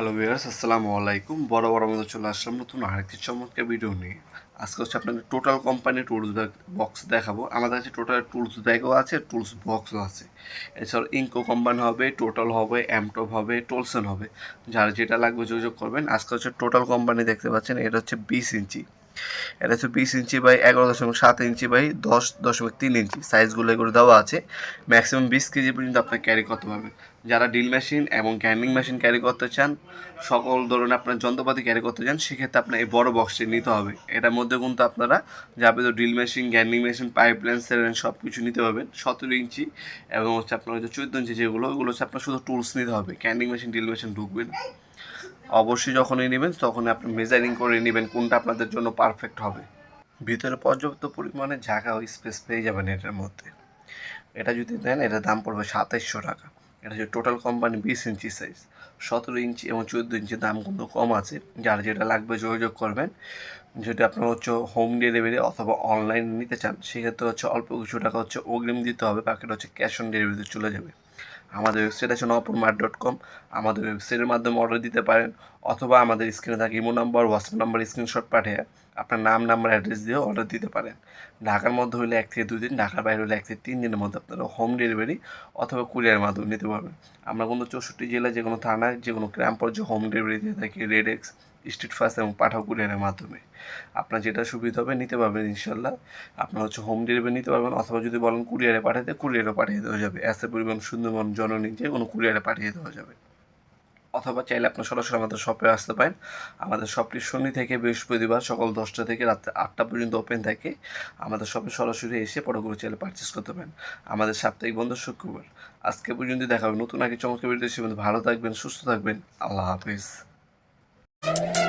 Hello viewers আসসালামু আলাইকুম। বড় বড় মতো চলে আসলাম নতুন আরেকটি চমৎকার ভিডিও নিয়ে। আজকে হচ্ছে আপনাদের total company tools bag box দেখাবো। আমাদের কাছে টোটাল টুলস ব্যাগও আছে টুলস বক্সও আছে। এছাড়াও ইনকো কোম্পানি হবে টোটাল হবে অ্যামটপ হবে টোলসন হবে। যার যেটা লাগবে যোগাযোগ করবেন। আজকে হচ্ছে টোটাল কোম্পানি দেখতে পাচ্ছেন, এটা হচ্ছে বিশ ইঞ্চি। এটা হচ্ছে বিশ ইঞ্চি বাই এগারো দশমিক সাত ইঞ্চি বাই দশ দশমিক তিন ইঞ্চি। সাইজগুলো এগুলো দেওয়া আছে। ম্যাক্সিমাম বিশ কেজি পর্যন্ত আপনার ক্যারি করতে পারবেন। যারা ডিল মেশিন এবং গ্যান্ডিং মেশিন ক্যারি করতে চান, সকল ধরনের আপনার যন্ত্রপাতি ক্যারি করতে চান, সেক্ষেত্রে আপনার এই বড় বক্সটি নিতে হবে। এটার মধ্যে কিন্তু আপনারা যাবতীয় drill machine grinding machine pipe line serene সব কিছু নিতে পারবেন। সতেরো ইঞ্চি এবং হচ্ছে আপনার হচ্ছে চোদ্দ ইঞ্চি যেগুলো, ওগুলো হচ্ছে আপনার শুধু টুলস নিতে হবে। গ্যান্ডিং মেশিন ড্রিল মেশিন ঢুকবে না। অবশ্যই যখনই নেবেন তখন আপনি মেজারিং করে নেবেন কোনটা আপনাদের জন্য পারফেক্ট হবে। ভিতরে পর্যাপ্ত পরিমাণে জায়গা ও স্পেস পেয়ে যাবেন এটার মধ্যে। এটা যদি দেন, এটার দাম পড়বে সাতাইশশো টাকা। এটা হচ্ছে টোটাল কোম্পানি বিশ ইঞ্চি সাইজ সতেরো ইঞ্চি এবং চোদ্দ ইঞ্চি দাম কিন্তু কম আছে। যার যেটা লাগবে যোগাযোগ করবেন যদি আপনার হচ্ছে হোম ডেলিভারি অথবা অনলাইন নিতে চান, সেক্ষেত্রে হচ্ছে অল্প কিছু টাকা হচ্ছে অগ্রিম দিতে হবে, বাকিটা হচ্ছে ক্যাশ অন ডেলিভারিতে চলে যাবে। আমাদের ওয়েবসাইট আছে মার্ট ডট কম আমাদের ওয়েবসাইটের মাধ্যমে অর্ডার দিতে পারেন, অথবা আমাদের স্ক্রিনে থাকে imo number WhatsApp number screenshot পাঠিয়ে আপনার নাম নাম্বার অ্যাড্রেস দিয়ে অর্ডার দিতে পারেন। ঢাকার মধ্যে হলে এক থেকে দুই দিন, ঢাকার বাইরে হলে এক থেকে তিন দিনের মধ্যে আপনারা হোম ডেলিভারি অথবা কুরিয়ারের মাধ্যমে নিতে পারবেন। আমরা কোনো চৌষট্টি জেলায় যে কোনো থানায় যে কোনো গ্রাম পর্যায়ে হোম ডেলিভারি দিয়ে থাকি রেড এক্স স্ট্রিট ফাস্ট এবং পাঠাও কুরিয়ারের মাধ্যমে। আপনার যেটা সুবিধা হবে নিতে পারবেন ইনশাল্লাহ আপনার হচ্ছে হোম ডেলিভারি নিতে পারবেন অথবা যদি বলেন কুরিয়ারে পাঠাতে কুরিয়ারে পাঠিয়ে দেওয়া যাবে। এসে পরিমাণ সুন্দরবন জননী যে কোনো কুরিয়ারে পাঠিয়ে দেওয়া যাবে। অথবা চাইলে আপনার সরাসরি আমাদের শপে আসতে পারেন। আমাদের শপটি শনি থেকে বৃহস্পতিবার সকাল দশটা থেকে রাত আটটা পর্যন্ত ওপেন থাকে। আমাদের শপে সরাসরি এসে পরগুলো চাইলে পারচেস করতে পারেন। আমাদের সাপ্তাহিক বন্ধ শুক্রবার। আজকে পর্যন্ত দেখা হবে নতুন আগে চমৎকার ভালো থাকবেন, সুস্থ থাকবেন। আল্লাহ হাফিজ। you